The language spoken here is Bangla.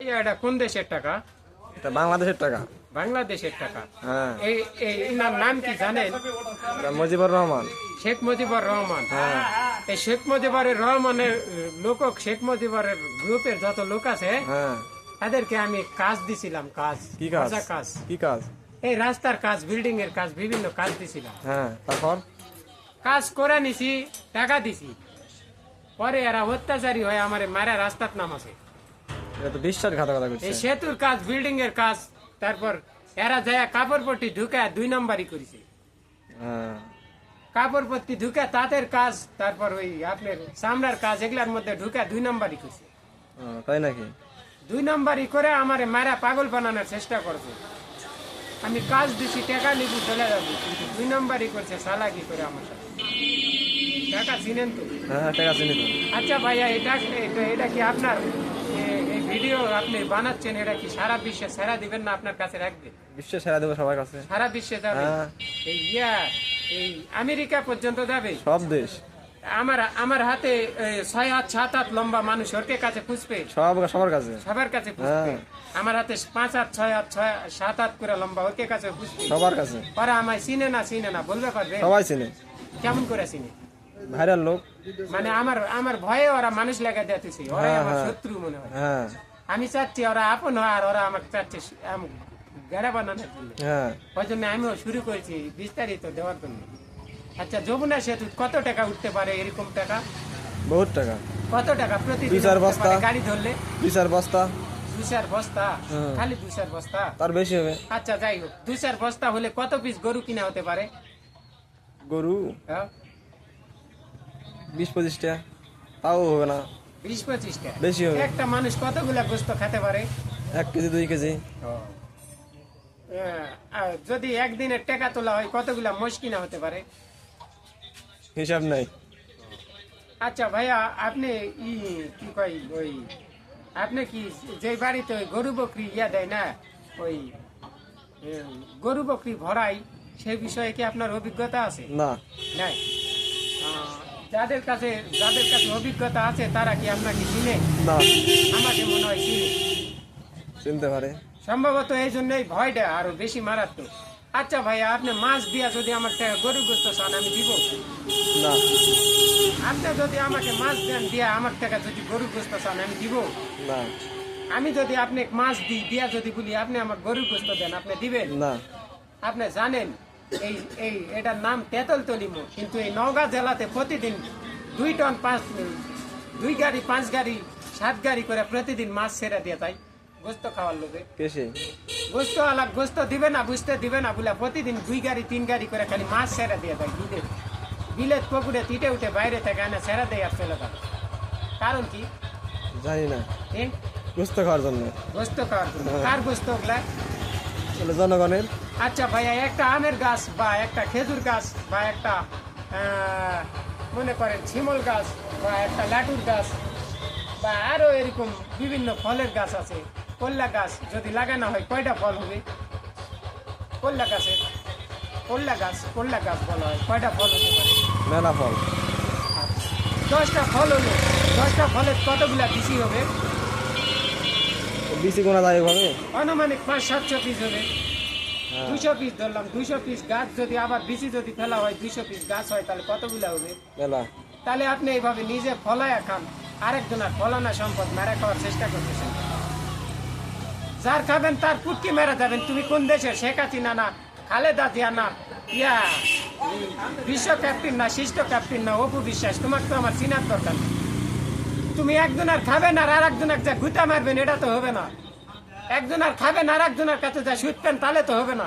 এটা কোন দেশের টাকা? এটা বাংলাদেশের টাকা। বাংলাদেশের টাকা। হ্যাঁ। এই এই এনার নাম কি জানেন? মুজিবুর রহমান। শেখ মুজিবুর রহমান। হ্যাঁ। এই শেখ মুজিবুরের রহমানের লোক শেখ মুজিবুরের গ্রুপের যত লোক আছে হ্যাঁ। তাদেরকে আমি কাজ দিছিলাম কাজ। কি কাজ? কাজ। কি কাজ? এই রাস্তার কাজ বিল্ডিং এর কাজ বিভিন্ন কাজ দিছিলাম। হ্যাঁ তারপর? কাজ করে নিছি টাকা দিছি। পরে এরা অত্যাচারী হয়ে আমার মারা রাস্তার নাম আছে। এটা তো বিশ্বাসঘাতকতা এই সেতুর কাজ বিল্ডিং এর কাজ তারপর এরা যায় কাপড় পট্টি ঢুকে দুই নম্বরই করেছে। হ্যাঁ। কাপড় পট্টি ঢুকে তাঁতের কাজ তারপর ওই আপনার চামড়ার কাজ এগুলার মধ্যে ঢুকে দুই নম্বরই করছে। তাই নাকি? দুই নম্বরই করে আমারে মারা পাগল বানানোর চেষ্টা করছে। আমি কাজ দিছি টাকা নিবি চলে যাব। কিন্তু দুই নম্বরই করছে সালাকি করে আমার সাথে? টাকা চিনেন তো? হ্যাঁ হ্যাঁ টাকা চিনি তো। আচ্ছা ভাইয়া এটা এটা- কি আপনার ভিডিও আপনি বানাচ্ছেন এটা কি সারা বিশ্বে সেরা দিবেন না আপনার কাছে রাখবেন বিশ্ব সেরা দেবো সবার কাছে। সারা বিশ্বে যাবে? হ্যাঁ। এই ইয়া এই আমেরিকা পর্যন্ত যাবে? সব দেশ। আমার আমার হাতে ছয় হাত সাত হাত লম্বা মানুষ ওরকে কাছে খুঁজবে? সব সবার কাছে। সবার কাছে খুঁজবে। আমার হাতে পাঁচ হাত ছয় হাত ছয় সাত হাত করে লম্বা ওরকে কাছে খুঁজবে? সবার কাছে। ওরা আমায় চিনে না চিনে না বলতে পারবে? সবাই চিনে। কেমন করে চিনে? ভাইরাল লোক। মানে আমার আমার ভয়ে ওরা মানুষ লেগে দিতেছে। ওরাই হ্যাঁ, আমার হ্যাঁ। শত্রু মনে হ্যাঁ। আমি চাচ্ছি ওরা আপন হয় আর ওরা আমাকে চাচ্ছে গেড়া বানানোর জন্য। হ্যাঁ। ওই জন্য আমিও শুরু করেছি বিস্তারিত দেওয়ার জন্য। আচ্ছা যমুনা সেতু কত টাকা উঠতে পারে এরকম টাকা? বহুত টাকা। কত টাকা প্রতিদিন দুই চার বস্তা। গাড়ি ধরলে? দুই চার বস্তা। দুই চার বস্তা? খালি দুই চার বস্তা? তার বেশি হবে। আচ্ছা যাই হোক দুই চার বস্তা হলে কত পিস গরু কিনা হতে পারে? গরু? হ্যাঁ? বিশ পঁচিশটা তাও হবে না। বিশ পঁচিশটা বেশি হবে। একটা মানুষ কতগুলা গোস্ত খেতে পারে? এক কেজি দুই কেজি। যদি একদিনের টাকা তোলা হয় কতগুলা মোষ কিনা হতে পারে? হিসাব নাই। আচ্ছা ভাইয়া আপনি ই কি কই ওই আপনি কি যে বাড়িতে ওই গরু বকরি ইয়া দেয় না ওই গরু বকরি ভরাই সেই বিষয়ে কি আপনার অভিজ্ঞতা আছে? না। নাই? যাদের কাছে যাদের কাছে অভিজ্ঞতা আছে তারা কি আপনাকে চিনে? না। আমাকে মনে হয় চিনে। চিনতে পারে। সম্ভবত এই জন্যই ভয়টা আরও বেশি মারাত্মক। আচ্ছা ভাইয়া আপনি মাছ দিয়া যদি আমার টাকা গরু গোস্ত চান আমি দিব? না। আপনি যদি আমাকে মাছ দেন দিয়া আমার টাকা যদি গরু গোস্ত চান আমি দিব? না। আমি যদি আপনি মাছ দিই দিয়া যদি বলি আপনি আমার গরু গোস্ত দেন আপনি দিবেন? না। আপনি জানেন? এই এই এটার নাম তেতলতলি মোড় কিন্তু এই নওগাঁ জেলাতে প্রতিদিন দুই টন পাঁচ দুই গাড়ি পাঁচ গাড়ি সাত গাড়ি করে প্রতিদিন মাছ ছেড়ে দিয়ে তাই গোস্ত খাওয়ার লোকে। গোস্ত আলাপ গোস্ত দিবে না বুঝতে দিবে না বলে প্রতিদিন দুই গাড়ি তিন গাড়ি করে খালি মাছ ছেড়ে দিয়ে দেয় বিলে। বিলেত পুকুরে তিটে উঠে বাইরে থেকে এনে ছেড়ে দেয় আর চলে যায়। কারণ কি? জানি না। এ? বুঝতে খাওয়ার জন্য। গোস্ত খাওয়ার জন্য। কার গোস্ত ওগুলা? জনগণের। আচ্ছা ভাইয়া একটা আমের গাছ বা একটা খেজুর গাছ বা একটা মনে করেন শিমল গাছ বা একটা লাটুর গাছ বা আরও এরকম বিভিন্ন ফলের গাছ আছে। কল্লা গাছ যদি লাগানো হয় কয়টা ফল হবে? কল্লা গাছে কল্লা গাছ কল্লা গাছ বলা হয় কয়টা ফল হতে পারে? মেলা ফল। আচ্ছা। দশটা ফল হলো দশটা ফলের কতগুলা বিচি হবে? বিসি গোনা যায় এভাবে আনুমানিক পাঁচ সাতশো পিস হবে। দুইশো পিস ধরলাম দুইশো পিস গাছ যদি আবার বিচি যদি ফেলা হয় দুইশো পিস গাছ হয় তাহলে কতগুলা হবে? মেলা। তাহলে আপনি এইভাবে নিজে ফলায়া খান। আরেকজনের ফলানা সম্পদ মেরা খাওয়ার চেষ্টা করতেছেন। যার খাবেন তার পুটকি মেরা যাবেন তুমি কোন দেশের? শেখ হাসিনা না খালেদা জিয়া না ইয়া বিশ্ব ক্যাপ্টেন না শিষ্ট ক্যাপ্টেন না অপু বিশ্বাস তোমাকে তো আমার চিনার দরকার। তুমি একজন আর খাবেন আর আর একজন এক যা গুতা মারবেন এটা তো হবে না। একজন আর খাবেন আর একজনের কাছে যায়। শুটবেন তাহলে তো হবে না।